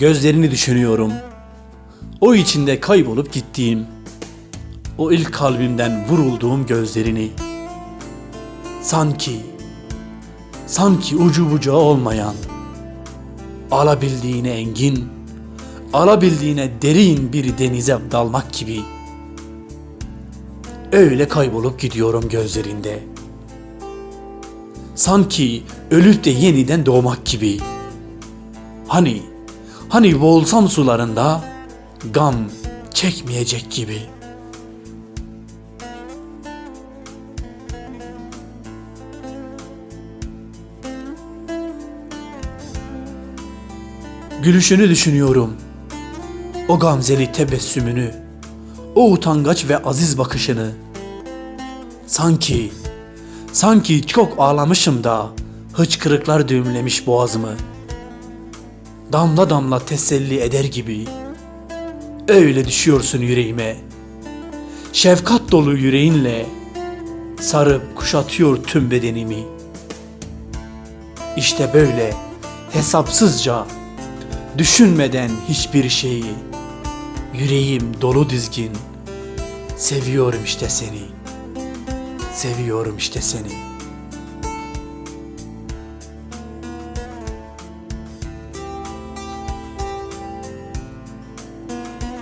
Gözlerini düşünüyorum. O içinde kaybolup gittiğim, o ilk kalbimden vurulduğum gözlerini. Sanki, sanki ucu bucağı olmayan, alabildiğine engin, alabildiğine derin bir denize dalmak gibi. Öyle kaybolup gidiyorum gözlerinde. Sanki ölüp de yeniden doğmak gibi. Hani, hani boğulsam sularında gam çekmeyecek gibi. Gülüşünü düşünüyorum. O gamzeli tebessümünü, o utangaç ve aziz bakışını. Sanki, sanki çok ağlamışım da hıçkırıklar düğümlemiş boğazımı. Damla damla teselli eder gibi. Öyle düşüyorsun yüreğime. Şefkat dolu yüreğinle sarıp kuşatıyor tüm bedenimi. İşte böyle hesapsızca düşünmeden hiçbir şeyi yüreğim dolu dizgin seviyorum işte seni. Seviyorum işte seni.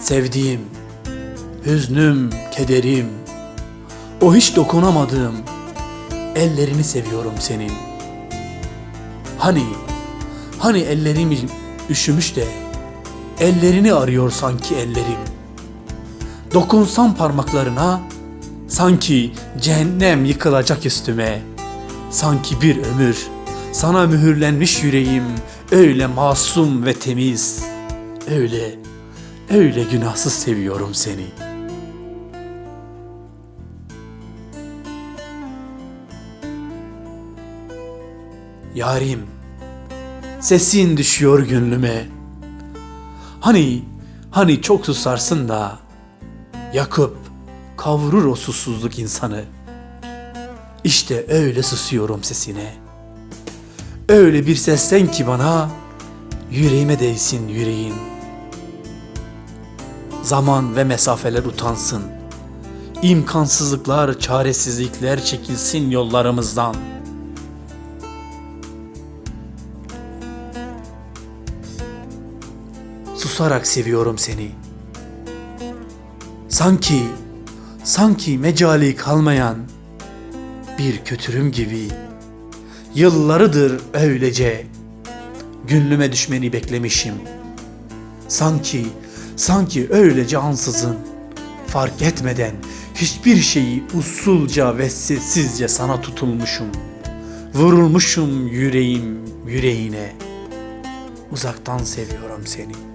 Sevdiğim, hüznüm, kederim, o hiç dokunamadığım ellerini seviyorum senin. Hani, hani ellerim üşümüş de ellerini arıyor sanki ellerim. Dokunsam parmaklarına sanki cehennem yıkılacak üstüme. Sanki bir ömür sana mühürlenmiş yüreğim öyle masum ve temiz. Öyle, öyle günahsız seviyorum seni. Yarim, sesin düşüyor gönlüme. Hani, hani çok susarsın da yakıp kavurur o susuzluk insanı. İşte öyle susuyorum sesine. Öyle bir sesten ki bana yüreğime değsin yüreğin. Zaman ve mesafeler utansın. İmkansızlıklar, çaresizlikler çekilsin yollarımızdan. Susarak seviyorum seni. Sanki, sanki mecali kalmayan bir kötürüm gibi. Yıllarıdır öylece günlüme düşmeni beklemişim. Sanki, sanki öylece ansızın fark etmeden hiçbir şeyi usulca ve sessizce sana tutulmuşum. Vurulmuşum yüreğim yüreğine. Uzaktan seviyorum seni.